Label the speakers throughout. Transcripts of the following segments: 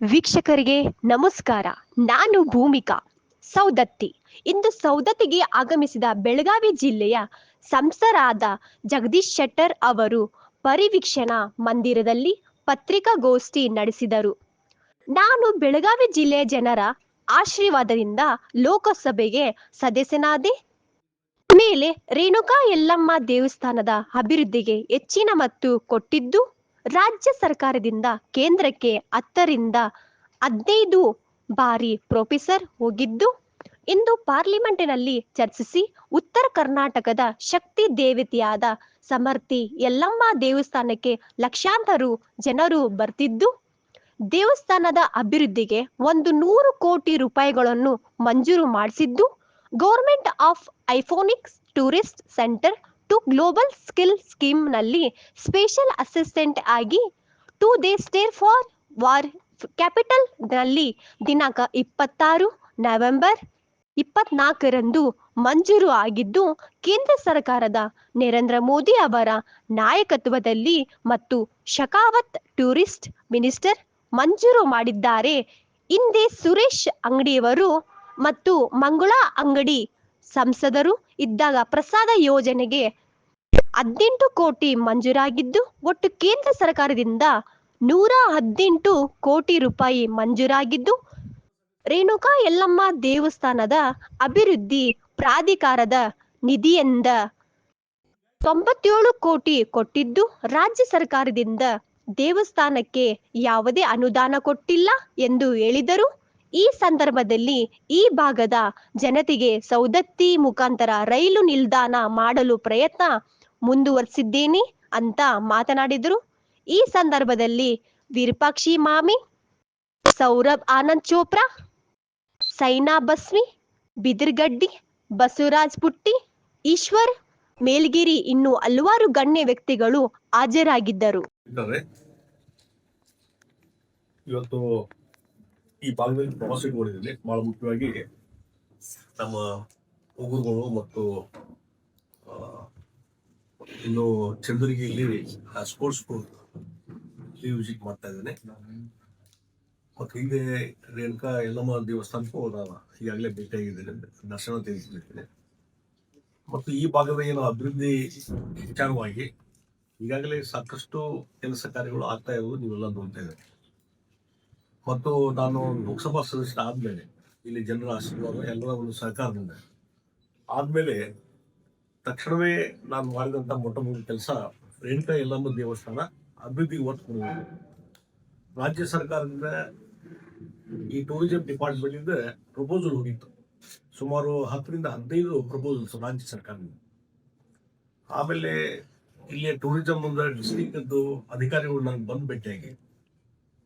Speaker 1: ವೀಕ್ಷಕರಿಗೆ ನಮಸ್ಕಾರ. ನಾನು ಭೂಮಿಕಾ. ಸೌದತ್ತಿ. ಇಂದು ಸೌದತ್ತಿಗೆ ಆಗಮಿಸಿದ ಬೆಳಗಾವಿ ಜಿಲ್ಲೆಯ ಸಂಸರಾದ ಜಗದೀಶ್ ಶೆಟ್ಟರ್ ಅವರು ಪರಿವೀಕ್ಷಣಾ ಮಂದಿರದಲ್ಲಿ ಪತ್ರಿಕಾಗೋಷ್ಠಿ ನಡೆಸಿದರು. ನಾನು ಬೆಳಗಾವಿ ಜಿಲ್ಲೆಯ ಜನರ ಆಶೀರ್ವಾದದಿಂದ ಲೋಕಸಭೆಗೆ ಸದಸ್ಯನಾದೆ. ಮೇಲೆ ರೇಣುಕಾ ಯಲ್ಲಮ್ಮ ದೇವಸ್ಥಾನದ ಅಭಿವೃದ್ಧಿಗೆ ಹೆಚ್ಚಿನ ಮತ್ತು ಕೊಟ್ಟಿದ್ದು ರಾಜ್ಯ ಸರ್ಕಾರದಿಂದ ಕೇಂದ್ರಕ್ಕೆ ಹತ್ತರಿಂದ ಹದಿನೈದು ಬಾರಿ ಪ್ರೊಫೆಸರ್ ಹೋಗಿದ್ದು, ಇಂದು ಪಾರ್ಲಿಮೆಂಟಿನಲ್ಲಿ ಚರ್ಚಿಸಿ ಉತ್ತರ ಕರ್ನಾಟಕದ ಶಕ್ತಿ ದೇವತೆಯಾದ ಸಮರ್ಥಿ ಯಲ್ಲಮ್ಮ ದೇವಸ್ಥಾನಕ್ಕೆ ಲಕ್ಷಾಂತರ ಜನರು ಬರ್ತಿದ್ದು, ದೇವಸ್ಥಾನದ ಅಭಿವೃದ್ಧಿಗೆ ಒಂದು ನೂರು ಕೋಟಿ ರೂಪಾಯಿಗಳನ್ನು ಮಂಜೂರು ಮಾಡಿಸಿದ್ದು, government of iconic tourist centre to global skill ಸ್ಕೀಮ್ನಲ್ಲಿ special assistant ಆಗಿ to the state for war ಕ್ಯಾಪಿಟಲ್ನಲ್ಲಿ ದಿನಾಂಕ ಇಪ್ಪತ್ತಾರು ನವೆಂಬರ್ ಇಪ್ಪತ್ನಾಲ್ಕರಂದು ಮಂಜೂರು ಆಗಿದ್ದು, ಕೇಂದ್ರ ಸರ್ಕಾರದ ನರೇಂದ್ರ ಮೋದಿ ಅವರ ನಾಯಕತ್ವದಲ್ಲಿ ಮತ್ತು ಶಕಾವತ್ ಟೂರಿಸ್ಟ್ ಮಿನಿಸ್ಟರ್ ಮಂಜೂರು ಮಾಡಿದ್ದಾರೆ. ಹಿಂದೆ ಸುರೇಶ್ ಅಂಗಡಿಯವರು ಮತ್ತು ಮಂಗುಳಾ ಅಂಗಡಿ ಸಂಸದರು ಇದ್ದಾಗ ಪ್ರಸಾದ ಯೋಜನೆಗೆ ಹದಿನೆಂಟು ಕೋಟಿ ಮಂಜೂರಾಗಿದ್ದು, ಒಟ್ಟು ಕೇಂದ್ರ ಸರ್ಕಾರದಿಂದ ನೂರ ಹದಿನೆಂಟು ಕೋಟಿ ರೂಪಾಯಿ ಮಂಜೂರಾಗಿದ್ದು, ರೇಣುಕಾ ಯಲ್ಲಮ್ಮ ದೇವಸ್ಥಾನದ ಅಭಿವೃದ್ಧಿ ಪ್ರಾಧಿಕಾರದ ನಿಧಿಯಿಂದ ತೊಂಬತ್ತೇಳು ಕೋಟಿ ಕೊಟ್ಟಿದ್ದು, ರಾಜ್ಯ ಸರ್ಕಾರದಿಂದ ದೇವಸ್ಥಾನಕ್ಕೆ ಯಾವುದೇ ಅನುದಾನ ಕೊಟ್ಟಿಲ್ಲ ಎಂದು ಹೇಳಿದರು, ಈ ಸಂದರ್ಭದಲ್ಲಿ ಈ ಭಾಗದ ಜನತೆಗೆ ಸೌದತ್ತಿ ಮುಖಾಂತರ ರೈಲು ನಿಲ್ದಾಣ ಮಾಡಲು ಪ್ರಯತ್ನ ಮುಂದುವರಿಸಿದ್ದೇನೆ ಅಂತ ಮಾತನಾಡಿದರು. ಈ ಸಂದರ್ಭದಲ್ಲಿ ವಿರೂಪಾಕ್ಷಿ ಮಾಮಿ, ಸೌರಭ್ ಆನಂದ್ ಚೋಪ್ರಾ, ಸೈನಾ ಬಸ್ವಿ ಬಿದಿರ್ಗಡ್ಡಿ ಬಸವರಾಜ್ ಪುಟ್ಟಿ, ಈಶ್ವರ್, ಮೇಲ್ಗಿರಿ ಇನ್ನು ಹಲವಾರು ಗಣ್ಯ ವ್ಯಕ್ತಿಗಳು ಹಾಜರಾಗಿದ್ದರು.
Speaker 2: ಇವತ್ತು ಈ ಭಾಗದಲ್ಲಿ ಪ್ರವಾಸ ಇಟ್ಕೊಂಡಿದ್ದೀನಿ ಬಹಳ ಮುಖ್ಯವಾಗಿ ನಮ್ಮ ಉಗುರುಗಳು ಮತ್ತು ಇನ್ನು ಚಂದ್ರಗಿರಿಯಲ್ಲಿ ಸ್ಪೋರ್ಟ್ಸ್ ವಿಸಿಟ್ ಮಾಡ್ತಾ ಇದ್ದೇನೆ. ಮತ್ತು ಹಿಂದೆ ರೇಣುಕಾ ಯಲ್ಲಮ್ಮ ದೇವಸ್ಥಾನಕ್ಕೂ ಹೋದಾಗ ಈಗಾಗಲೇ ಭೇಟಿಯಾಗಿದ್ದೇನೆ ದರ್ಶನ ತೆಗೆದುಕೊಂಡಿದ್ದೇನೆ ಮತ್ತು ಈ ಭಾಗದ ಏನು ಅಭಿವೃದ್ಧಿ ವಿಚಾರವಾಗಿ ಈಗಾಗಲೇ ಸಾಕಷ್ಟು ಕೆಲಸ ಕಾರ್ಯಗಳು ಆಗ್ತಾ ಇರೋದು ನೀವೆಲ್ಲ ನೋಡ್ತಾ ಇದ್ದಾರೆ. ಮತ್ತು ನಾನು ಲೋಕಸಭಾ ಸದಸ್ಯ ಆದ್ಮೇಲೆ ಇಲ್ಲಿ ಜನರ ಆಶೀರ್ವಾದ ಎಲ್ಲರ ಒಂದು ಸಹಕಾರದಿಂದ ಆದ್ಮೇಲೆ ತಕ್ಷಣವೇ ನಾನು ಮಾಡಿದಂತ ಮೊಟ್ಟ ಮೊದಲ ಕೆಲಸ ರೇಣುಕಾ ಯಲ್ಲಮ್ಮ ದೇವಸ್ಥಾನ ಅಭಿವೃದ್ಧಿಗೆ ಒತ್ತು ರಾಜ್ಯ ಸರ್ಕಾರದಿಂದ ಈ ಟೂರಿಸಂ ಡಿಪಾರ್ಟ್ಮೆಂಟ್ ಇಂದ ಪ್ರಪೋಸಲ್ ಹೋಗಿತ್ತು. ಸುಮಾರು ಹತ್ತರಿಂದ ಹದಿನೈದು ಪ್ರಪೋಸಲ್ಸ್ ರಾಜ್ಯ ಸರ್ಕಾರದಿಂದ. ಆಮೇಲೆ ಇಲ್ಲಿ ಟೂರಿಸಂ ಡಿಸ್ಟ್ರಿಕ್ಟ್ ಅಧಿಕಾರಿಗಳು ನನಗೆ ಬಂದು ಭೇಟಿಯಾಗಿ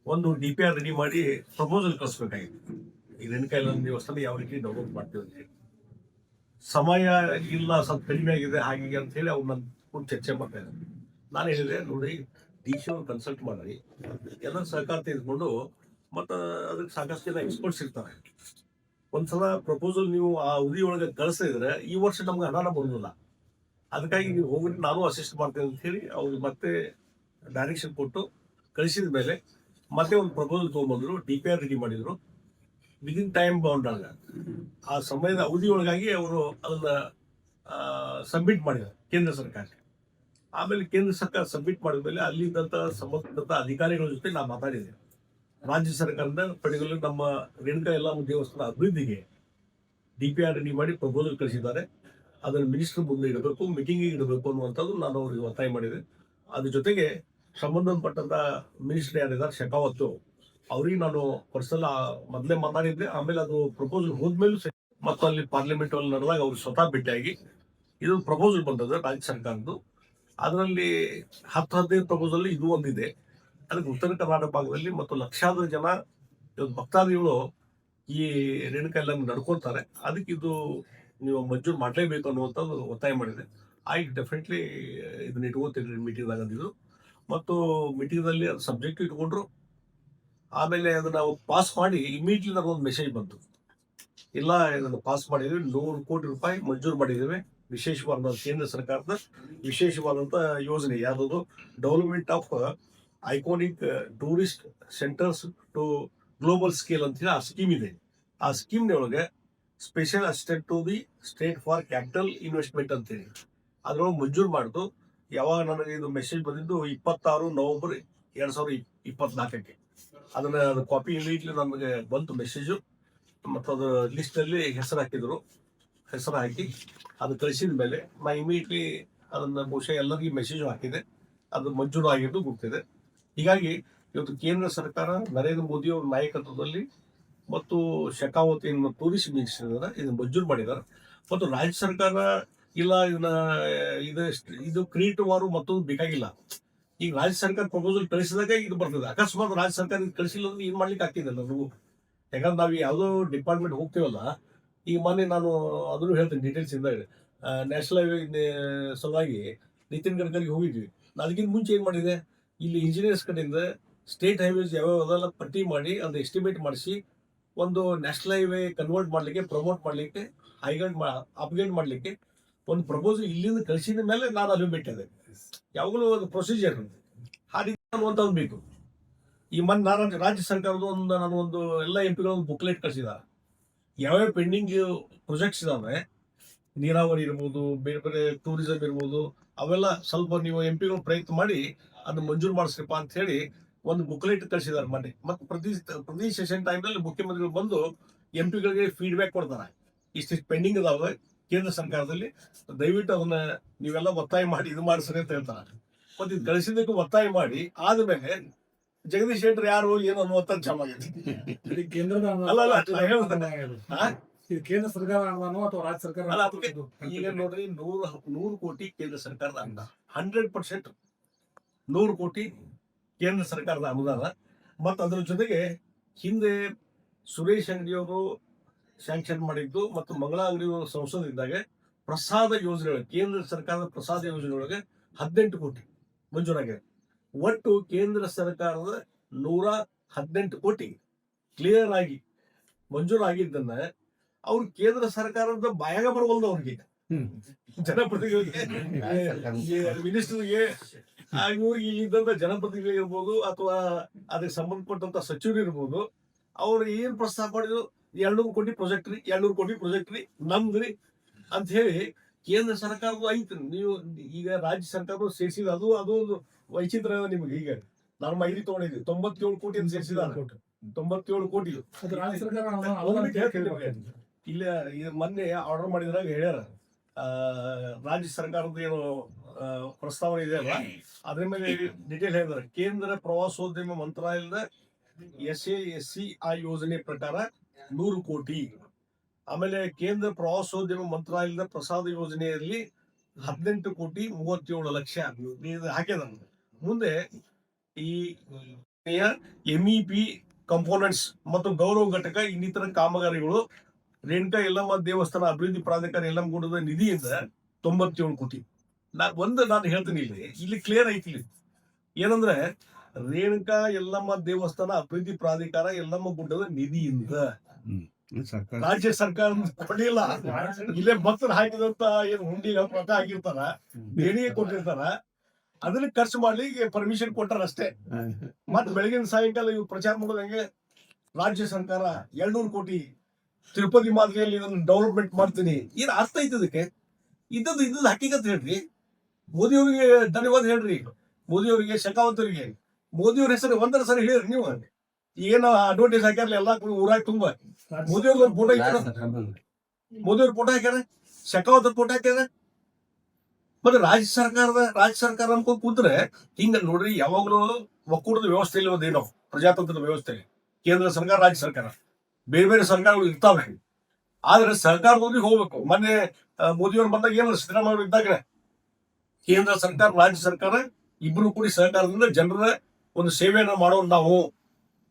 Speaker 2: ಒಂದು ಡಿ ಪಿ ಆರ್ ರೆಡಿ ಮಾಡಿ ಪ್ರಪೋಸಲ್ ಕಳಿಸ್ಬೇಕಾಗಿತ್ತು. ಈ ರೇಣುಕಾಯಲ್ಲ ದೇವಸ್ಥಾನ ಯಾವ ರೀತಿ ಡೆವಲಪ್ ಮಾಡ್ತೀವಿ ಅಂತ ಹೇಳಿ. ಸಮಯ ಇಲ್ಲ, ಸ್ವಲ್ಪ ಕಡಿಮೆ ಆಗಿದೆ, ಹಾಗೆ ಹೀಗೆ ಅಂತ ಹೇಳಿ ಅವ್ರು ನನ್ನ ಕೂಡ ಚರ್ಚೆ ಮಾಡ್ತಾ ಇದ್ದಾರೆ ನಾನು ಹೇಳಿದೆ ನೋಡಿ, ಡಿ ಕನ್ಸಲ್ಟ್ ಮಾಡಿ, ಎಲ್ಲ ಸಹಕಾರ ತೆಗೆದುಕೊಂಡು ಮತ್ತು ಅದಕ್ಕೆ ಸಾಕಷ್ಟು ಜನ ಎಕ್ಸ್ಪರ್ಟ್ಸ್ ಇರ್ತಾರೆ. ಒಂದ್ಸಲ ಪ್ರಪೋಸಲ್ ನೀವು ಆ ಉದಿ ಒಳಗೆ ಕಳಿಸಿದ್ರೆ, ಈ ವರ್ಷ ನಮ್ಗೆ ಹಣನ ಬರೋದಿಲ್ಲ ಅದಕ್ಕಾಗಿ ನೀವು ಹೋಗ್ಬಿಟ್ಟು ನಾನು ಅಸಿಸ್ಟ್ ಮಾಡ್ತೇನೆ ಅಂತ ಹೇಳಿ ಅವ್ರು ಮತ್ತೆ ಡೈರೆಕ್ಷನ್ ಕೊಟ್ಟು ಕಳಿಸಿದ ಮೇಲೆ ಮತ್ತೆ ಒಂದು ಪ್ರಪೋಸಲ್ ತೊಗೊಂಡ್ಬಂದ್ರು ಡಿ ಪಿ ಆರ್ ರೆಡಿ ಮಾಡಿದ್ರು. ವಿದಿನ್ ಟೈಮ್ ಬೌಂಡ್ ಆಗ. ಆ ಸಮಯದ ಅವಧಿ ಒಳಗಾಗಿ ಅವರು ಅದನ್ನ ಸಬ್ಮಿಟ್ ಮಾಡಿದ್ದಾರೆ ಕೇಂದ್ರ ಸರ್ಕಾರಕ್ಕೆ. ಆಮೇಲೆ ಕೇಂದ್ರ ಸರ್ಕಾರ ಸಬ್ಮಿಟ್ ಮಾಡಿದ ಮೇಲೆ ಅಲ್ಲಿದ್ದಂಥ ಸಂಬಂಧಪಟ್ಟ ಅಧಿಕಾರಿಗಳ ಜೊತೆ ನಾವು ಮಾತಾಡಿದೆ ರಾಜ್ಯ ಸರ್ಕಾರದ ಪಡೆಗಳು ನಮ್ಮ ರೇಣುಕಾ ಎಲ್ಲ ದೇವಸ್ಥಾನ ಅಭಿವೃದ್ಧಿಗೆ ಡಿ ಪಿ ಆರ್ ರೆಡಿ ಮಾಡಿ ಪ್ರಪೋಸಲ್ ಕಳಿಸಿದ್ದಾರೆ. ಅದನ್ನು ಮಿನಿಸ್ಟರ್ ಮುಂದೆ ಇಡಬೇಕು ಮೀಟಿಂಗಿಗೆ ಇಡಬೇಕು ಅನ್ನುವಂಥದ್ದು ನಾನು ಅವರಿಗೆ ಒತ್ತಾಯ ಮಾಡಿದೆ. ಅದ್ರ ಜೊತೆಗೆ ಸಂಬಂಧಪಟ್ಟಂತ ಮಿನಿಸ್ಟರ್ ಯಾರಿದ್ದಾರೆ ಶೆಕಾವತ್ತು ಅವ್ರಿಗೆ ನಾನು ಪರ್ಸನಲ್ ಮೊದಲೇ ಮಾತಾಡಿದ್ದೆ, ಆಮೇಲೆ ಅದು ಪ್ರಪೋಸಲ್ ಹೋದ್ಮೇಲೂ ಸರಿ. ಮತ್ತು ಅಲ್ಲಿ ಪಾರ್ಲಿಮೆಂಟ್ ಅಲ್ಲಿ ನಡೆದಾಗ ಅವ್ರು ಸ್ವತಃ ಭೇಟಿಯಾಗಿ ಇದು ಪ್ರಪೋಸಲ್ ಬಂದದ್ದು, ರಾಜ್ಯ ಸರ್ಕಾರದ್ದು. ಅದರಲ್ಲಿ ಹತ್ತು ಹದಿನೈದು ಪ್ರಪೋಸಲ್ ಇದು ಒಂದಿದೆ. ಅದಕ್ಕೆ ಉತ್ತರ ಕರ್ನಾಟಕ ಭಾಗದಲ್ಲಿ ಮತ್ತು ಲಕ್ಷಾಂತರ ಜನ ಇವತ್ತು ಭಕ್ತಾದಿಗಳು ಈ ರೇಣುಕಾ ಎಲ್ಲ ನಡ್ಕೊಳ್ತಾರೆ. ಅದಕ್ಕೆ ಇದು ನೀವು ಮಂಜೂರು ಮಾಡಲೇಬೇಕು ಅನ್ನುವಂಥದ್ದು ಒತ್ತಾಯ ಮಾಡಿದೆ. ಐ ಡೆಫಿನೆಟ್ಲಿ ಇದನ್ನ ಇಟ್ಕೋತೀನಿ ಮೀಟಿಂಗ್ದಾಗ ಇದು ಮತ್ತು ಮೀಟಿಂಗ್ದಲ್ಲಿ ಅದು ಸಬ್ಜೆಕ್ಟ್ ಇಟ್ಕೊಂಡ್ರು. ಆಮೇಲೆ ಅದನ್ನ ಪಾಸ್ ಮಾಡಿ ಇಮಿಡಿಯೇಟ್ಲಿ ನನಗೊಂದು ಮೆಸೇಜ್ ಬಂತು. ಇಲ್ಲ, ಇದನ್ನು ಪಾಸ್ ಮಾಡಿದ್ವಿ, ನೂರು ಕೋಟಿ ರೂಪಾಯಿ ಮಂಜೂರು ಮಾಡಿದ್ದೇವೆ. ವಿಶೇಷವಾದ ಕೇಂದ್ರ ಸರ್ಕಾರದ ವಿಶೇಷವಾದಂಥ ಯೋಜನೆ ಯಾವುದದು development of iconic tourist centres to global scale ಅಂತ ಹೇಳಿ ಆ ಸ್ಕೀಮ್ ಇದೆ. ಆ ಸ್ಕೀಮ್ ಒಳಗೆ special assistant to the state for capital investment ಅಂತೇಳಿ. ಅದ್ರೊಳಗೆ ಮಂಜೂರು ಮಾಡಿತು ಯಾವಾಗ ನನಗೆ ಇದು ಮೆಸೇಜ್ ಬಂದಿದ್ದು? ಇಪ್ಪತ್ತಾರು ನವೆಂಬರ್ ಎರಡ್ ಸಾವಿರದ ಇಪ್ಪತ್ನಾಲ್ಕಕ್ಕೆ. ಅದನ್ನ ಕಾಪಿ ಇಮಿಡಿಯೇಟ್ಲಿ ನಮಗೆ ಬಂತು ಮೆಸೇಜು ಮತ್ತು ಅದು ಲಿಸ್ಟಲ್ಲಿ ಹೆಸರು ಹಾಕಿದ್ರು. ಹೆಸರು ಹಾಕಿ ಅದು ಕಳಿಸಿದ ಮೇಲೆ ನಾ ಇಮಿಡಿಯೇಟ್ಲಿ ಅದನ್ನ ಬಹುಶಃ ಎಲ್ಲರಿಗೂ ಮೆಸೇಜ್ ಹಾಕಿದೆ. ಅದು ಮಂಜೂರು ಆಗಿದ್ದು ಗೊತ್ತಿದೆ. ಹೀಗಾಗಿ ಇವತ್ತು ಕೇಂದ್ರ ಸರ್ಕಾರ ನರೇಂದ್ರ ಮೋದಿ ಅವರ ನಾಯಕತ್ವದಲ್ಲಿ ಮತ್ತು ಶಕಾವತಿಯನ್ನು ಟೂರಿಸ್ಟ್ ಮಿನಿಸ್ಟರ್ ಇದನ್ನ ಮಂಜೂರು ಮಾಡಿದ್ದಾರೆ. ಮತ್ತು ರಾಜ್ಯ ಸರ್ಕಾರ ಇಲ್ಲ, ಇದನ್ನ, ಇದು ಇದು ಕ್ರಿಯೇಟಿವ್ ವಾರು ಮತ್ತೊಂದು ಬೇಕಾಗಿಲ್ಲ. ಈಗ ರಾಜ್ಯ ಸರ್ಕಾರ ಪ್ರಪೋಸಲ್ ಕಳಿಸಿದಾಗ ಇದು ಬರ್ತದೆ. ಅಕಸ್ಮಾತ್ ರಾಜ್ಯ ಸರ್ಕಾರ ಕಳಿಸಿಲ್ಲ ಅಂದ್ರೆ ಏನ್ ಮಾಡ್ಲಿಕ್ಕೆ ಆಗ್ತಿದೆ ನನಗೂ ಯಾಕಂದ್ರೆ ನಾವು ಯಾವುದೋ ಡಿಪಾರ್ಟ್ಮೆಂಟ್ ಹೋಗ್ತೇವಲ್ಲ, ಈಗ ಮೊನ್ನೆ ನಾನು ಅದನ್ನು ಹೇಳ್ತೀನಿ ಡೀಟೇಲ್ಸ್ ಇಂದ ನ್ಯಾಷನಲ್ ಹೈವೇ ಸಲುವಾಗಿ ನಿತಿನ್ ಗಡ್ಕರಿಗೆ ಹೋಗಿದ್ವಿ. ಅದಕ್ಕಿಂತ ಮುಂಚೆ ಏನು ಮಾಡಿದೆ? ಇಲ್ಲಿ ಇಂಜಿನಿಯರ್ಸ್ ಕಡೆಯಿಂದ ಸ್ಟೇಟ್ ಹೈವೇಸ್ ಯಾವ್ಯಾವ ಅದೆಲ್ಲ ಪಟ್ಟಿ ಮಾಡಿ ಅದು ಎಸ್ಟಿಮೇಟ್ ಮಾಡಿಸಿ ಒಂದು ನ್ಯಾಷನಲ್ ಹೈವೇ ಕನ್ವರ್ಟ್ ಮಾಡ್ಲಿಕ್ಕೆ ಪ್ರಮೋಟ್ ಮಾಡ್ಲಿಕ್ಕೆ ಹೈಗಂಡ್ ಅಪ್ಗ್ರೇಡ್ ಮಾಡ್ಲಿಕ್ಕೆ ಒಂದು ಪ್ರಪೋಸಲ್ ಇಲ್ಲಿಂದ ಕಳಿಸಿದ ಮೇಲೆ ನಾನು ಅಲ್ಲಿ ಬಿಟ್ಟಿದೆ ಯಾವಾಗಲೂ ಒಂದು ಪ್ರೊಸೀಜರ್ ಅಂತ ಅನ್ನುವಂಥದ್ದು ಬೇಕು. ಈ ಮೊನ್ನೆ ನಾನು ರಾಜ್ಯ ಸರ್ಕಾರದ ಒಂದು ನಾನು ಒಂದು ಎಲ್ಲ ಎಂ ಪಿಗಳ ಒಂದು ಬುಕ್ಲೆಟ್ ಕಳಿಸಿದ ಯಾವ್ಯಾವ ಪೆಂಡಿಂಗ್ ಪ್ರೊಜೆಕ್ಟ್ಸ್ ಇದಾವೆ? ನೀರಾವರಿ ಇರ್ಬೋದು, ಬೇರೆ ಬೇರೆ ಟೂರಿಸಂ ಇರ್ಬೋದು, ಅವೆಲ್ಲ ಸ್ವಲ್ಪ ನೀವು ಎಂ ಪಿಗಳು ಪ್ರಯತ್ನ ಮಾಡಿ ಅದನ್ನ ಮಂಜೂರು ಮಾಡಿಸ್ರಿಪ್ಪ ಅಂತ ಹೇಳಿ ಒಂದು ಬುಕ್ಲೆಟ್ ಕಳಿಸಿದ್ದಾರೆ ಮೊನ್ನೆ. ಮತ್ತು ಪ್ರತಿ ಪ್ರತಿ ಸೆಷನ್ ಟೈಮ್ನಲ್ಲಿ ಮುಖ್ಯಮಂತ್ರಿಗಳು ಬಂದು ಎಂ ಪಿಗಳಿಗೆ ಫೀಡ್ಬ್ಯಾಕ್ ಕೊಡ್ತಾರೆ. ಇಷ್ಟಿಷ್ಟು ಪೆಂಡಿಂಗ್ ಇದಾವೆ. ಕೇಂದ್ರ ಸರ್ಕಾರದಲ್ಲಿ ದಯವಿಟ್ಟು ಅದನ್ನ ನೀವೆಲ್ಲ ಒತ್ತಾಯ ಮಾಡಿ ಇದು ಮಾಡಿಸ್ರಿ ಅಂತ ಹೇಳ್ತಾರೆ ಮತ್ತೆ ಇದು ಕಳಿಸಿದ್ದಕ್ಕೂ ಒತ್ತಾಯ ಮಾಡಿ ಆದ್ಮೇಲೆ ಜಗದೀಶ್ ಶೆಟ್ಟರ್ ಯಾರು ಏನು ಅನ್ನುವಂತ
Speaker 3: ಇದು ಕೇಂದ್ರದ
Speaker 2: ಅಲ್ಲ, ಅಲ್ಲ, ಅಲ್ಲ,
Speaker 3: ಇದು.
Speaker 2: ಹಾ?
Speaker 3: ಇದು ಕೇಂದ್ರ ಸರ್ಕಾರ ಅನುದಾನ ಅಥವಾ ರಾಜ್ಯ ಸರ್ಕಾರ
Speaker 2: ಅಲ್ಲ, ಅದಕ್ಕೆ. ಈಗ ನೋಡ್ರಿ ನೂರು ನೂರು ಕೋಟಿ ಕೇಂದ್ರ ಸರ್ಕಾರದ ಅನುದಾನ ಹಂಡ್ರೆಡ್ ಪರ್ಸೆಂಟ್ ನೂರು ಕೋಟಿ ಕೇಂದ್ರ ಸರ್ಕಾರದ ಅನುದಾನ ಮತ್ತು ಅದರ ಜೊತೆಗೆ ಹಿಂದೆ ಸುರೇಶ್ ಅಂಗಡಿಯವರು ಸ್ಯಾಂಕ್ಷನ್ ಮಾಡಿದ್ದು ಮತ್ತು ಮಂಗಳ ಸಂಸದಿದ್ದಾಗೆ ಸಂಸದಿದ್ದಾಗ ಪ್ರಸಾದ ಯೋಜನೆ ಕೇಂದ್ರ ಸರ್ಕಾರದ ಪ್ರಸಾದ ಯೋಜನೆ ಒಳಗೆ ಹದಿನೆಂಟು ಕೋಟಿ ಮಂಜೂರಾಗಿದೆ. ಒಟ್ಟು ಕೇಂದ್ರ ಸರ್ಕಾರದ ನೂರ ಹದಿನೆಂಟು ಕೋಟಿ ಕ್ಲಿಯರ್ ಆಗಿ ಮಂಜೂರಾಗಿದ್ದನ್ನ ಅವ್ರು ಕೇಂದ್ರ ಸರ್ಕಾರದ ಬಾಯಾಗ ಬರವಲ್ದು ಅವ್ರಿಗೆ. ಜನಪ್ರತಿನಿಧಿಗಳಿಗೆ ಮಿನಿಸ್ಟರ್ಗೆ ಇವ್ರಿಗೆ ಇಲ್ಲಿದ್ದಂತ ಜನಪ್ರತಿನಿಧಿಗಳು ಇರ್ಬೋದು ಅಥವಾ ಅದಕ್ಕೆ ಸಂಬಂಧಪಟ್ಟಂತ ಸಚಿವರು ಇರ್ಬೋದು ಅವ್ರು ಏನ್ ಪ್ರಸ್ತಾಪ ಮಾಡಿದ್ರು? ಎರಡ್ನೂರು ಕೋಟಿ ಪ್ರಾಜೆಕ್ಟ್ ರೀ ಎರಡ್ನೂರು ಕೋಟಿ ಪ್ರಾಜೆಕ್ಟ್ ರೀ ನಮ್ದ್ರಿ ಅಂತ ಹೇಳಿ ಕೇಂದ್ರ ಸರ್ಕಾರದ್ದು ಐತ್ರಿ. ನೀವು ಈಗ ರಾಜ್ಯ ಸರ್ಕಾರದ್ದು ಸೇರಿಸಿದ ಅದು ಅದು ಒಂದು ವೈಚಿತ್ರ ನಿಮ್ಗೆ ಈಗ. ನಾನು ಮೈರಿ ತಗೊಂಡಿದ್ವಿ ತೊಂಬತ್ತೇಳು ಕೋಟಿ ಅಂತ ಸೇರಿಸಿದ ತೊಂಬತ್ತೇಳು ಕೋಟಿ.
Speaker 3: ಸರ್ಕಾರ.
Speaker 2: ಇಲ್ಲ ಇದು ಮೊನ್ನೆ ಆರ್ಡರ್ ಮಾಡಿದ್ರಾಗ ಹೇಳ್ಯಾರ. ಆ, ರಾಜ್ಯ ಸರ್ಕಾರದ ಏನು ಪ್ರಸ್ತಾವನೆ ಇದೆ ಅಲ್ಲ ಅದ್ರ ಮೇಲೆ ಡಿಟೇಲ್ ಹೇಳಿದಾರೆ. ಕೇಂದ್ರ ಪ್ರವಾಸೋದ್ಯಮ ಮಂತ್ರಾಲಯದ ಎಸ್ ಎ ಎಸ್ ಸಿ ಆ ಯೋಜನೆ ಪ್ರಕಾರ ನೂರು ಕೋಟಿ. ಆಮೇಲೆ ಕೇಂದ್ರ ಪ್ರವಾಸೋದ್ಯಮ ಮಂತ್ರಾಲಯದ ಪ್ರಸಾದ ಯೋಜನೆಯಲ್ಲಿ ಹದಿನೆಂಟು ಕೋಟಿ ಮೂವತ್ತೇಳು ಲಕ್ಷ ಹಾಕಿದ ಮುಂದೆ ಈ ಎಂಇಪಿ ಕಂಪೋನೆಂಟ್ಸ್ ಮತ್ತು ಗೌರವ ಘಟಕ ಇನ್ನಿತರ ಕಾಮಗಾರಿಗಳು ರೇಣುಕಾ ಯಲ್ಲಮ್ಮ ದೇವಸ್ಥಾನ ಅಭಿವೃದ್ಧಿ ಪ್ರಾಧಿಕಾರ ಯಲ್ಲಮ್ಮಗುಡದ ನಿಧಿಯಿಂದ ತೊಂಬತ್ತೇಳು ಕೋಟಿ. ನಾ, ಒಂದು ನಾನು ಹೇಳ್ತೀನಿ ಇಲ್ಲಿ. ಇಲ್ಲಿ ಕ್ಲಿಯರ್ ಐತಿ ಇಲ್ಲಿ. ಏನಂದ್ರೆ ರೇಣುಕಾ ಯಲ್ಲಮ್ಮ ದೇವಸ್ಥಾನ ಅಭಿವೃದ್ಧಿ ಪ್ರಾಧಿಕಾರ ಯಲ್ಲಮ್ಮ ಗುಡ್ಡದ ನಿಧಿಯಿಂದ ರಾಜ್ಯ ಸರ್ಕಾರ ಕೊಡಲಿಲ್ಲ. ಇಲ್ಲೇ ಭಕ್ತರು ಹಾಕಿದಂತ ಏನ್ ಹುಂಡಿ ರೊಕ್ಕ ಹಾಕಿರ್ತಾರ ದೇಣಿಗೆ ಕೊಟ್ಟಿರ್ತಾರ ಅದನ್ನ ಖರ್ಚು ಮಾಡ್ಲಿಕ್ಕೆ ಪರ್ಮಿಷನ್ ಕೊಟ್ಟಾರ ಅಷ್ಟೇ. ಮತ್ ಬೆಳಗಿನ ಸಾಯಂಕಾಲ ಇವ್ ಪ್ರಚಾರ ಮಾಡೋದಂಗೆ ರಾಜ್ಯ ಸರ್ಕಾರ ಎರಡ್ನೂರು ಕೋಟಿ ತಿರುಪತಿ ಮಾದರಿಯಲ್ಲಿ ಇದನ್ನು ಡೆವಲಪ್ಮೆಂಟ್ ಮಾಡ್ತೀನಿ. ಏನ್ ಅರ್ಥ ಐತಿ ಇದಕ್ಕೆ? ಇದ್ದದ್ದು ಇದ್ದದ್ದು ಹಕ್ಕಿಗತ್ ಹೇಳ್ರಿ. ಮೋದಿ ಅವರಿಗೆ ಧನ್ಯವಾದ ಹೇಳ್ರಿ. ಮೋದಿ ಅವರಿಗೆ ಶಕಾವಂತರಿಗೆ ಮೋದಿ ಅವ್ರ ಹೆಸರು ಒಂದರ ಸರಿ ಹೇಳ್ರಿ ನೀವು. ಏನು ಅಡ್ವರ್ಟೈಸ್ ಹಾಕ್ಯಾರ ಎಲ್ಲಾ ಕಡೆ ಊರಾಗ ತುಂಬ. ಮೋದಿ ಅವ್ರ ಫೋಟೋ ಹಾಕ್ಯಾರ ಮೋದಿ ಅವ್ರ ಫೋಟೋ ಹಾಕ್ಯಾರ ಶೆಖಾವತ್ ಫೋಟೋ ಹಾಕ್ಯಾರ. ಮತ್ತೆ ರಾಜ್ಯ ಸರ್ಕಾರದ ರಾಜ್ಯ ಸರ್ಕಾರ ಅನ್ಕೊಂಡ್ ಕೂತ್ರೆ ಹಿಂಗ ನೋಡ್ರಿ ಯಾವಾಗ್ಲೂ ಒಕ್ಕೂಟದ ವ್ಯವಸ್ಥೆಯಲ್ಲಿ ಒಂದೇನೋ ಪ್ರಜಾತಂತ್ರದ ವ್ಯವಸ್ಥೆ ಕೇಂದ್ರ ಸರ್ಕಾರ ರಾಜ್ಯ ಸರ್ಕಾರ. ಬೇರೆ ಬೇರೆ ಸರ್ಕಾರಗಳು ಇರ್ತಾವೆ. ಆದ್ರೆ ಸರ್ಕಾರದವ್ರಿಗೆ ಹೋಗ್ಬೇಕು. ಮೊನ್ನೆ ಮೋದಿಯವ್ರು ಬಂದಾಗ ಏನು ಸಿದ್ದರಾಮಯ್ಯ ಇದ್ದಾಗ ಕೇಂದ್ರ ಸರ್ಕಾರ ರಾಜ್ಯ ಸರ್ಕಾರ ಇಬ್ರು ಕೂಡಿ ಸಹಕಾರದಿಂದ ಜನರ ಒಂದು ಸೇವೆಯನ್ನ ಮಾಡೋದು ನಾವು.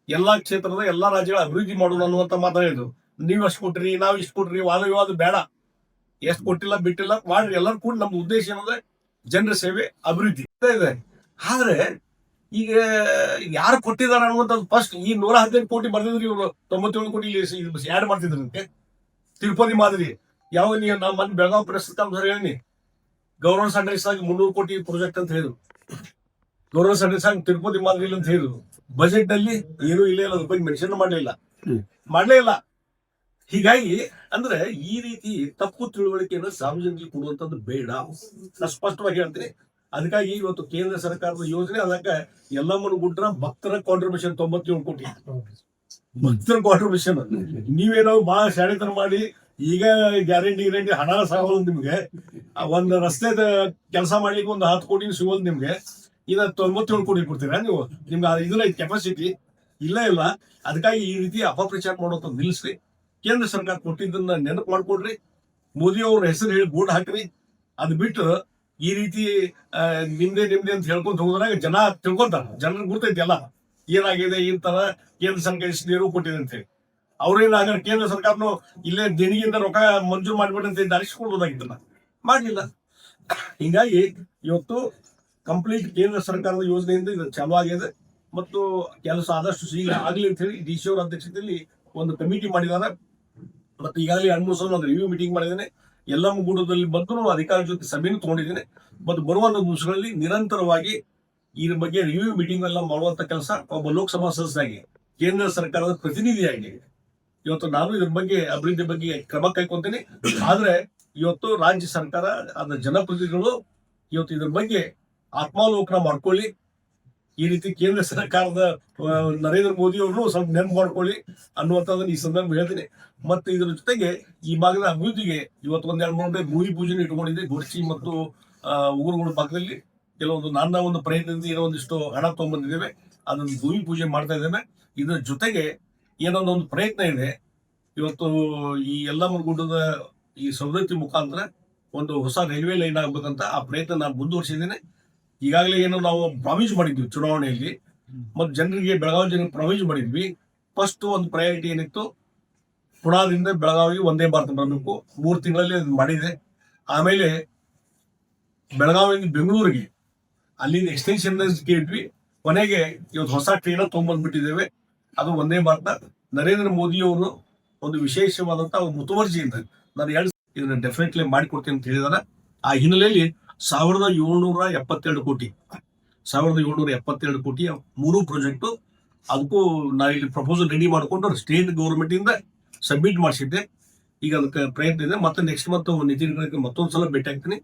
Speaker 2: ಎಲ್ಲಾ ಕ್ಷೇತ್ರದ ಎಲ್ಲಾ ರಾಜ್ಯಗಳ ಅಭಿವೃದ್ಧಿ ಮಾಡೋಣ ಅನ್ನುವಂತ ಮಾತಾಡಿದ್ರು ನೀವ್ ಅಷ್ಟು ಕೊಟ್ರಿ, ನಾವ್ ಇಷ್ಟು ಕೊಟ್ರಿ, ವಾದ ವಿವಾದ ಬೇಡ. ಎಷ್ಟು ಕೊಟ್ಟಿಲ್ಲ, ಬಿಟ್ಟಿಲ್ಲ, ಮಾಡ್ರಿ. ಎಲ್ಲರೂ ಕೂಡ ನಮ್ದು ಉದ್ದೇಶ ಏನಂದ್ರೆ ಜನರ ಸೇವೆ, ಅಭಿವೃದ್ಧಿ. ಇದೇ ಆದ್ರೆ ಈಗ ಯಾರು ಕೊಟ್ಟಿದಾರ ಅನ್ನುವಂಥದ್ದು ಫಸ್ಟ್ ಈ ನೂರ ಹದಿನೆಂಟು ಕೋಟಿ ಬರ್ದಿದ್ರಿ ಇವರು. ತೊಂಬತ್ತೇಳು ಕೋಟಿ ಯಾಡ್ ಮಾಡ್ತಿದ್ರಂತೆ. ತಿರುಪತಿ ಮಾದರಿ. ಯಾವ ನೀವು ನಮ್ಮ ಮನೆ ಬೆಳಗಾವಿ ಪ್ರೆಸ್ ಸರ್ ಹೇಳಿ ಗೌರವ ಆಗಿ ಮುನ್ನೂರು ಕೋಟಿ ಪ್ರಾಜೆಕ್ಟ್ ಅಂತ ಹೇಳಿದ್ರು. ಗೌರವ ಸದಸ್ಯ ತಿರುಪತಿ ಮಾದರಿ ಅಂತ ಹೇಳಿದ್ರು. ಬಜೆಟ್ನಲ್ಲಿ ಏನು ಇಲ್ಲ ಅದ್ರ ಬಗ್ಗೆ ಮೆನ್ಷನ್ ಮಾಡಲಿಲ್ಲ. ಮಾಡಲೇ ಇಲ್ಲ. ಹೀಗಾಗಿ ಅಂದ್ರೆ ಈ ರೀತಿ ತಪ್ಪು ತಿಳುವಳಿಕೆಯನ್ನು ಸಾರ್ವಜನಿಕರಿಗೆ ಕೊಡುವಂತದ್ದು ಬೇಡ. ನಾನು ಸ್ಪಷ್ಟವಾಗಿ ಹೇಳ್ತೀನಿ. ಅದಕ್ಕಾಗಿ ಇವತ್ತು ಕೇಂದ್ರ ಸರ್ಕಾರದ ಯೋಜನೆ ಅದಕ್ಕೆ ಎಲ್ಲಮ್ಮನ ಗುಡ್ರ ಭಕ್ತರ ಕಾಂಟ್ರಿಬ್ಯೂಷನ್ ತೊಂಬತ್ತೇಳು ಕೋಟಿ. ಭಕ್ತರ ಕಾಂಟ್ರಿಬ್ಯೂಷನ್ ನೀವೇನೋ ಬಹಳ ಶಾಣೆತನ ಮಾಡಿ ಈಗ ಗ್ಯಾರಂಟಿ ಗ್ಯಾರಂಟಿ ಹಣ ಸಾಗೋದು ನಿಮ್ಗೆ. ಒಂದ್ ರಸ್ತೆದ ಕೆಲಸ ಮಾಡ್ಲಿಕ್ಕೆ ಒಂದು ಹತ್ತು ಕೋಟಿ ಸಿಗೋದು ನಿಮ್ಗೆ. ಇನ್ನ ತೊಂಬತ್ತೇಳು ಕೋಟಿ ಕೊಡ್ತೀರಾ ನೀವು? ನಿಮ್ಗೆ ಇದನ್ನ ಕೆಪಾಸಿಟಿ ಇಲ್ಲ ಇಲ್ಲ. ಅದಕ್ಕಾಗಿ ಈ ರೀತಿ ಅಪಪ್ರಚಾರ ಮಾಡೋದು ನಿಲ್ಲಿಸ್ರಿ ಕೇಂದ್ರ ಸರ್ಕಾರ ಕೊಟ್ಟಿದ್ದನ್ನ ನೆನಪು ಮಾಡ್ಕೊಡ್ರಿ ಮೋದಿ ಅವ್ರ ಹೆಸರು ಹೇಳಿ ಬೋರ್ಡ್ ಹಾಕ್ರಿ. ಅದು ಬಿಟ್ಟು ಈ ರೀತಿ ನಿಮ್ದೇ ನಿಮ್ದೇ ಅಂತ ಹೇಳ್ಕೊಂತ ಹೋದ್ರಾಗ ಜನ ತಿಳ್ಕೊಂತಾರ. ಜನರಿಗೆ ಗುರ್ತೈತಿ ಎಲ್ಲ. ಏನಾಗಿದೆ ಈ ತರ ಕೇಂದ್ರ ಸರ್ಕಾರ ಇಷ್ಟು ನೀರು ಕೊಟ್ಟಿದೆ ಅಂತ ಹೇಳಿ. ಅವ್ರೇನ್ ಆಗ ಕೇಂದ್ರ ಸರ್ಕಾರನು ಇಲ್ಲೇ ದೇಣಿಗೆಯಿಂದ ರೊಕ್ಕ ಮಂಜೂರು ಮಾಡ್ಬಿಡಿ ಅಂತ ಮಾಡಲಿಲ್ಲ ಮಾಡ್ಲಿಲ್ಲ. ಹಿಂಗಾಗಿ ಇವತ್ತು ಕಂಪ್ಲೀಟ್ ಕೇಂದ್ರ ಸರ್ಕಾರದ ಯೋಜನೆಯಿಂದ ಇದು ಚಾಲೂ ಆಗಿದೆ. ಮತ್ತು ಕೆಲಸ ಆದಷ್ಟು ಶೀಘ್ರ ಆಗಲಿ ಅಂತ ಹೇಳಿ ಡಿ ಸಿ ಅವರ ಅಧ್ಯಕ್ಷತೆಯಲ್ಲಿ ಒಂದು ಕಮಿಟಿ ಮಾಡಿದ್ದಾರೆ. ಮತ್ತು ಈಗಾಗಲೇ ಎರಡು ಮೂರು ಸಲ ಒಂದು ರಿವ್ಯೂ ಮೀಟಿಂಗ್ ಮಾಡಿದ್ದೇನೆ. ಎಲ್ಲ ಗೂಡದಲ್ಲಿ ಬಂದು ಅಧಿಕಾರಿ ಜೊತೆ ಸಭೆಯನ್ನು ತಗೊಂಡಿದ್ದೇನೆ. ಮತ್ತು ಬರುವ ಒಂದು ದಿವಸಗಳಲ್ಲಿ ನಿರಂತರವಾಗಿ ಇದ್ರ ಬಗ್ಗೆ ರಿವ್ಯೂ ಮೀಟಿಂಗ್ ಎಲ್ಲ ಮಾಡುವಂತ ಕೆಲಸ ಒಬ್ಬ ಲೋಕಸಭಾ ಸದಸ್ಯರಾಗಿ ಕೇಂದ್ರ ಸರ್ಕಾರದ ಪ್ರತಿನಿಧಿಯಾಗಿ. ಇವತ್ತು ನಾನು ಇದ್ರ ಬಗ್ಗೆ, ಅಭಿವೃದ್ಧಿ ಬಗ್ಗೆ ಕ್ರಮ ಕೈಕೊಂತೀನಿ. ಆದ್ರೆ ಇವತ್ತು ರಾಜ್ಯ ಸರ್ಕಾರ ಅದರ ಜನಪ್ರತಿನಿಧಿಗಳು ಇವತ್ತು ಇದ್ರ ಬಗ್ಗೆ ಆತ್ಮಾವಲೋಕನ ಮಾಡ್ಕೊಳ್ಳಿ. ಈ ರೀತಿ ಕೇಂದ್ರ ಸರ್ಕಾರದ ನರೇಂದ್ರ ಮೋದಿ ಅವ್ರನ್ನು ಸ್ವಲ್ಪ ನೆನಪು ಮಾಡ್ಕೊಳ್ಳಿ ಅನ್ನುವಂಥದ್ದನ್ನ ಈ ಸಂದರ್ಭ ಹೇಳ್ತೀನಿ. ಮತ್ತೆ ಇದರ ಜೊತೆಗೆ ಈ ಭಾಗದ ಅಭಿವೃದ್ಧಿಗೆ ಇವತ್ತು ಒಂದ್ ಎರಡು ಮೂರು ಭೂಮಿ ಪೂಜೆನ ಇಟ್ಕೊಂಡಿದ್ದೆ. ಗುರ್ಚಿ ಮತ್ತು ಆ, ಉಗುರುಗಳ ಭಾಗದಲ್ಲಿ ಕೆಲವೊಂದು ನನ್ನ ಒಂದು ಪ್ರಯತ್ನದಿಂದ ಏನೋ ಒಂದಿಷ್ಟು ಹಣ ತಗೊಂಡ್ಬಂದಿದ್ದೇವೆ ಅದನ್ನು ಭೂಮಿ ಪೂಜೆ ಮಾಡ್ತಾ ಇದ್ದೇನೆ ಇದರ ಜೊತೆಗೆ ಏನೋ ಒಂದು ಪ್ರಯತ್ನ ಇದೆ. ಇವತ್ತು ಈ ಎಲ್ಲ ಗುಡ್ಡದ ಈ ಸವದತ್ತಿ ಮುಖಾಂತರ ಒಂದು ಹೊಸ ರೈಲ್ವೆ ಲೈನ್ ಆಗ್ಬೇಕಂತ ಆ ಪ್ರಯತ್ನ ನಾನು ಮುಂದುವರಿಸಿದ್ದೇನೆ. ಈಗಾಗಲೇ ಏನು ನಾವು ಪ್ರಾಮಿಸ್ ಮಾಡಿದ್ವಿ ಚುನಾವಣೆಯಲ್ಲಿ. ಮತ್ತು ಜನರಿಗೆ ಬೆಳಗಾವಿ ಜನರಿಗೆ ಪ್ರಾಮಿಸ್ ಮಾಡಿದ್ವಿ. ಫಸ್ಟ್ ಒಂದು ಪ್ರಯಾರಿಟಿ ಏನಿತ್ತು? ಪುಣಾದಿಂದ ಬೆಳಗಾವಿ ಒಂದೇ ಭಾರತ ಬರಬೇಕು. ಮೂರು ತಿಂಗಳಲ್ಲಿ ಅದು ಮಾಡಿದೆ. ಆಮೇಲೆ ಬೆಳಗಾವಿಯಿಂದ ಬೆಂಗಳೂರಿಗೆ ಅಲ್ಲಿಂದ ಎಕ್ಸ್ಟೆನ್ಷನ್ ಕೇಳಿದ್ವಿ. ಕೊನೆಗೆ ಇವತ್ತು ಹೊಸ ಟ್ರೈನ್ ತೊಗೊಂಡ್ಬಂದ್ಬಿಟ್ಟಿದ್ದೇವೆ. ಅದು ಒಂದೇ ಭಾರತ. ನರೇಂದ್ರ ಮೋದಿಯವರು ಒಂದು ವಿಶೇಷವಾದಂತಹ ಮುತುವರ್ಜಿ ಮುತುವರ್ಜಿಯಿಂದ ನಾನು ಎರಡು ಇದನ್ನ ಡೆಫಿನೆಟ್ಲಿ ಮಾಡಿಕೊಡ್ತೀನಿ ಅಂತ ಹೇಳಿದಾರೆ ಆ ಹಿನ್ನೆಲೆಯಲ್ಲಿ ಸಾವಿರದ ಏಳ್ನೂರ ಎಪ್ಪತ್ತೆರಡು ಕೋಟಿ. ಸಾವಿರದ ಏಳ್ನೂರ ಎಪ್ಪತ್ತೆರಡು ಕೋಟಿ ಮೂರು ಪ್ರಾಜೆಕ್ಟು ಅದಕ್ಕೂ ನಾ ಇಲ್ಲಿ ಪ್ರಪೋಸಲ್ ರೆಡಿ ಮಾಡಿಕೊಂಡು ಸ್ಟೇಟ್ ಗೌರ್ಮೆಂಟ್ ಇಂದ ಸಬ್ಮಿಟ್ ಮಾಡಿಸಿದ್ದೆ. ಈಗ ಅದಕ್ಕೆ ಪ್ರಯತ್ನ ಇದೆ. ಮತ್ತೆ ನೆಕ್ಸ್ಟ್ ಮಂತ್ ನಿತಿನ್ ಗಡ್ಕರಿ ಮತ್ತೊಂದು ಸಲ ಭೇಟಿ ಆಗ್ತೀನಿ.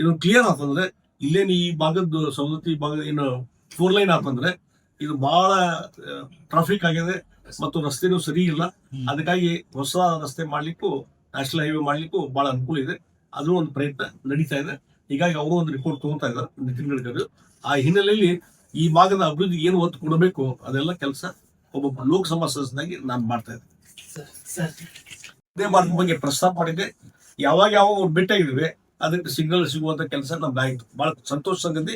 Speaker 2: ಇದು ಕ್ಲಿಯರ್ ಆತಂದ್ರೆ ಇಲ್ಲೇನು ಈ ಭಾಗದ ಸವದತ್ತಿ ಭಾಗದ ಏನು ಫೋರ್ ಲೈನ್ ಆತಂದ್ರೆ ಇದು ಬಹಳ ಟ್ರಾಫಿಕ್ ಆಗಿದೆ ಮತ್ತು ರಸ್ತೆನೂ ಸರಿ ಇಲ್ಲ. ಅದಕ್ಕಾಗಿ ಹೊಸ ರಸ್ತೆ ಮಾಡ್ಲಿಕ್ಕೂ ನ್ಯಾಷನಲ್ ಹೈವೇ ಮಾಡ್ಲಿಕ್ಕೂ ಬಹಳ ಅನುಕೂಲ ಇದೆ. ಅದು ಒಂದು ಪ್ರಯತ್ನ ನಡೀತಾ ಇದೆ. ಹೀಗಾಗಿ ಅವರು ಒಂದು ರಿಪೋರ್ಟ್ ತಗೋತಾ ಇದ್ದಾರೆ ನಿತಿನ್ ಗಡ್ಕರಿ ಆ ಹಿನ್ನೆಲೆಯಲ್ಲಿ ಈ ಭಾಗದ ಅಭಿವೃದ್ಧಿ ಏನು ಒತ್ತು ಕೊಡಬೇಕು ಅದೆಲ್ಲ ಕೆಲಸ ಒಬ್ಬ ಲೋಕಸಭಾ ಸದಸ್ಯನಾಗಿ ನಾನು ಮಾಡ್ತಾ ಇದ್ದೆ ಇದೇ ಭಾರತ ಬಗ್ಗೆ ಪ್ರಸ್ತಾಪ ಮಾಡಿದ್ದೆ. ಯಾವಾಗ ಯಾವಾಗ ಅವ್ರು ಭೇಟಿಯಾಗಿದ್ವಿ ಅದಕ್ಕೆ ಸಿಗ್ನಲ್ ಸಿಗುವಂತ ಕೆಲಸ ನಮ್ದು ಆಯ್ತು. ಬಹಳ ಸಂತೋಷ ಸಂಗತಿ.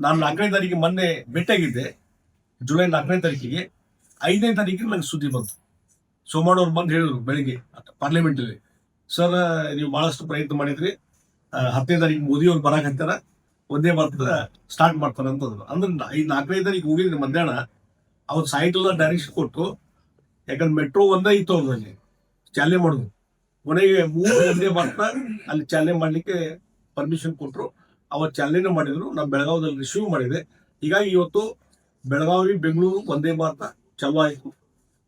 Speaker 2: ನಾನು ನಾಲ್ಕನೇ ತಾರೀಕಿಗೆ ಮೊನ್ನೆ ಭೇಟಿಯಾಗಿದ್ದೆ ಜುಲೈ ನಾಲ್ಕನೇ ತಾರೀಕಿಗೆ. ಐದನೇ ತಾರೀಕಿಗೆ ನಂಗೆ ಸುದ್ದಿ ಬಂತು. ಸೋಮಣ್ಣ ಅವ್ರು ಬಂದು ಹೇಳಿದ್ರು ಬೆಳಿಗ್ಗೆ ಪಾರ್ಲಿಮೆಂಟ್ ಅಲ್ಲಿ ಸರ್ ನೀವು ಬಹಳಷ್ಟು ಪ್ರಯತ್ನ ಮಾಡಿದ್ರಿ. ಹತ್ತನೇ ತಾರೀಕು ಮೋದಿ ಅವ್ರು ಬರಕ್ ಹತ್ತಾರ ಒಂದೇ ಭಾರತದ ಸ್ಟಾರ್ಟ್ ಮಾಡ್ತಾರೆ ಅಂತಂದ್ರು ಅಂದ್ರೆ. ಈ ನಾಲ್ಕನೇ ತಾರೀಕು ಹೋಗಿದ್ರೆ ಮಧ್ಯಾಹ್ನ ಅವ್ರು ಸಾಯಂಕಾಲ ಡೈರೆಕ್ಷನ್ ಕೊಟ್ಟು, ಯಾಕಂದ್ರೆ ಮೆಟ್ರೋ ಒಂದೇ ಇತ್ತು ಅವ್ರಲ್ಲಿ ಚಾಲನೆ ಮಾಡುದು. ಕೊನೆಗೆ ಮೂರು ಒಂದೇ ಭಾರತ ಅಲ್ಲಿ ಚಾಲನೆ ಮಾಡ್ಲಿಕ್ಕೆ ಪರ್ಮಿಷನ್ ಕೊಟ್ಟರು ಅವತ್ತು ಚಾಲನೆ ಮಾಡಿದ್ರು, ನಾವು ಬೆಳಗಾವದಲ್ಲಿ ರಿಸೀವ್ ಮಾಡಿದೆ. ಹೀಗಾಗಿ ಇವತ್ತು ಬೆಳಗಾವಿ, ಬೆಂಗಳೂರು ಒಂದೇ ಭಾರತ ಚಾಲು ಆಯಿತು.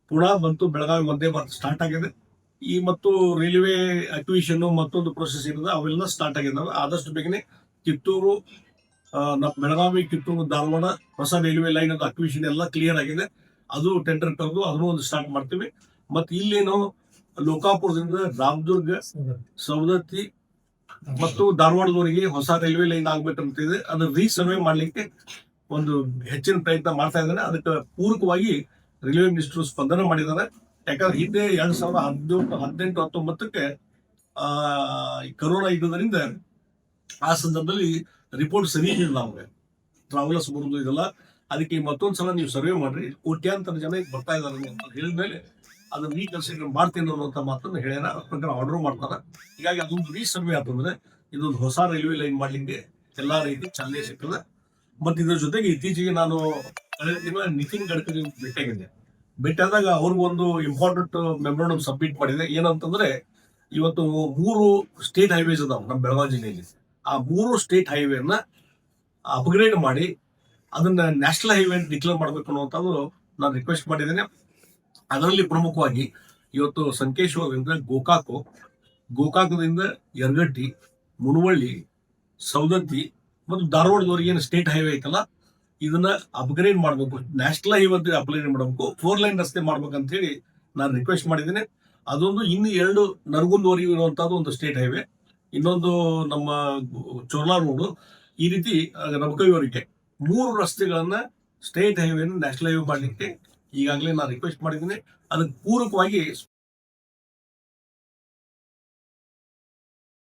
Speaker 2: ಪುನಃ ಬಂತು, ಬೆಳಗಾವಿ ಒಂದೇ ಭಾರತ ಸ್ಟಾರ್ಟ್ ಆಗಿದೆ. ಈ ಮತ್ತು ರೈಲ್ವೆ ಅಕ್ವಿಷನ್ ಮತ್ತೊಂದು ಪ್ರೊಸೆಸ್ ಇರೋದು ಅವೆಲ್ಲ ಸ್ಟಾರ್ಟ್ ಆಗಿದ್ದಾವೆ ಆದಷ್ಟು ಬೇಗನೆ ಕಿತ್ತೂರು ಬೆಳಗಾವಿ, ಕಿತ್ತೂರು, ಧಾರವಾಡ ಹೊಸ ರೈಲ್ವೆ ಲೈನ್ ಅದು ಅಕ್ವಿಷನ್ ಎಲ್ಲ ಕ್ಲಿಯರ್ ಆಗಿದೆ. ಅದು ಟೆಂಡರ್ ಕರೆದು ಅದನ್ನು ಒಂದು ಸ್ಟಾರ್ಟ್ ಮಾಡ್ತೀವಿ. ಮತ್ತು ಇಲ್ಲೇನು ಲೋಕಾಪುರದಿಂದ ರಾಮದುರ್ಗ, ಸವದತ್ತಿ ಮತ್ತು ಧಾರವಾಡದವರೆಗೆ ಹೊಸ ರೈಲ್ವೆ ಲೈನ್ ಆಗ್ಬೇಕಂತಿದೆ ಅದು ರೀಸರ್ವೆ ಮಾಡ್ಲಿಕ್ಕೆ ಒಂದು ಹೆಚ್ಚಿನ ಪ್ರಯತ್ನ ಮಾಡ್ತಾ ಇದ್ದಾರೆ ಅದಕ್ಕೆ ಪೂರಕವಾಗಿ ರೈಲ್ವೆ ಮಿನಿಸ್ಟರ್ ಸ್ಪಂದನೆ ಮಾಡಿದ್ದಾರೆ. ಯಾಕಂದ್ರೆ ಹಿಂದೆ ಎರಡ್ ಸಾವಿರದ ಹದಿನೆಂಟು ಹದಿನೆಂಟು, ಹತ್ತೊಂಬತ್ತಕ್ಕೆ, ಆ, ಈ ಕರೋನಾ ಇದ್ದುದರಿಂದ ಆ ಸಂದರ್ಭದಲ್ಲಿ ರಿಪೋರ್ಟ್ ಸರಿ ಇಲ್ಲ ನಮಗೆ. ಟ್ರಾವೆಲರ್ಸ್ ಬರೋದು ಇದೆಲ್ಲ. ಅದಕ್ಕೆ ಮತ್ತೊಂದು ಸಲ ನೀವು ಸರ್ವೆ ಮಾಡ್ರಿ. ಕೋಟ್ಯಾಂತರ ಜನ ಬರ್ತಾ ಇದ್ದಾರೆ ಅಂತ ಹೇಳಿದ್ಮೇಲೆ ಅದನ್ನ ರೀಕನ್ಸಿಡರ್ ಮಾಡ್ತೀನಿ ಅನ್ನೋಂಥ ಮಾತನ್ನು ಹೇಳ್ಯಾರ. ಪ್ರಕಾರ ಆರ್ಡರ್ ಮಾಡ್ತಾರೆ. ಹೀಗಾಗಿ ಅದೊಂದು ರೀಸರ್ವೆ ಆತಂದ್ರೆ ಇದೊಂದು ಹೊಸ ರೈಲ್ವೆ ಲೈನ್ ಮಾಡ್ಲಿಕ್ಕೆ ಎಲ್ಲಾ ರೀತಿ ಚಾಲನೆ ಸಿಗ್ತದೆ. ಮತ್ತೆ ಇದ್ರ ಜೊತೆಗೆ ಇತ್ತೀಚೆಗೆ ನಾನು ನಿತಿನ್ ಗಡ್ಕರಿ ಭೇಟಿಯಾಗಿದ್ದೆ. ಭೇಟಿಯಾದಾಗ ಅವ್ರಿಗೊಂದು ಇಂಪಾರ್ಟೆಂಟ್ ಮೆಮೊರಾಂಡಮ್ ಸಬ್ಮಿಟ್ ಮಾಡಿದೆ ಏನಂತಂದ್ರೆ ಇವತ್ತು ಮೂರು ಸ್ಟೇಟ್ ಹೈವೇಸ್ ಅದಾವೆ ನಮ್ಮ ಬೆಳಗಾವಿ ಜಿಲ್ಲೆಯಲ್ಲಿ ಆ ಮೂರು ಸ್ಟೇಟ್ ಹೈವೇನ ಅಪ್ಗ್ರೇಡ್ ಮಾಡಿ ಅದನ್ನ ನ್ಯಾಷನಲ್ ಹೈವೇ ಡಿಕ್ಲೇರ್ ಮಾಡಬೇಕು ಅನ್ನುವಂಥದ್ದು ನಾನು ರಿಕ್ವೆಸ್ಟ್ ಮಾಡಿದ್ದೇನೆ. ಅದರಲ್ಲಿ ಪ್ರಮುಖವಾಗಿ ಇವತ್ತು ಸಂಕೇಶ್ವರದಿಂದ ಗೋಕಾಕು, ಗೋಕಾಕದಿಂದ ಯರಗಟ್ಟಿ ಮುನವಳ್ಳಿ ಸೌದತ್ತಿ ಮತ್ತು ಧಾರವಾಡದವರೆಗೆ ಏನು ಸ್ಟೇಟ್ ಹೈವೇ ಐತಲ್ಲ ಇದನ್ನ ಅಪ್ಗ್ರೇಡ್ ಮಾಡಬೇಕು. ನ್ಯಾಷನಲ್ ಹೈವೇ ಅಪ್ಗ್ರೇಡ್ ಮಾಡಬೇಕು. ಫೋರ್ ಲೈನ್ ರಸ್ತೆ ಮಾಡ್ಬೇಕಂತ ಹೇಳಿ ನಾನು ರಿಕ್ವೆಸ್ಟ್ ಮಾಡಿದ್ದೀನಿ. ಅದೊಂದು ಇನ್ನು ಎರಡು ನರಗುಂದವರೆಗೂ ಇರುವಂತಹದ್ದು ಒಂದು ಸ್ಟೇಟ್ ಹೈವೇ ಇನ್ನೊಂದು ನಮ್ಮ ಚೋರ್ಲಾ ರೋಡು ಈ ರೀತಿ ನಮಕೈವರೆಗೆ ಮೂರು ರಸ್ತೆಗಳನ್ನ ಸ್ಟೇಟ್ ಹೈವೇನ ನ್ಯಾಷನಲ್ ಹೈವೇ ಮಾಡಲಿಕ್ಕೆ ಈಗಾಗಲೇ ನಾನು ರಿಕ್ವೆಸ್ಟ್ ಮಾಡಿದ್ದೀನಿ. ಅದಕ್ಕೆ ಪೂರಕವಾಗಿ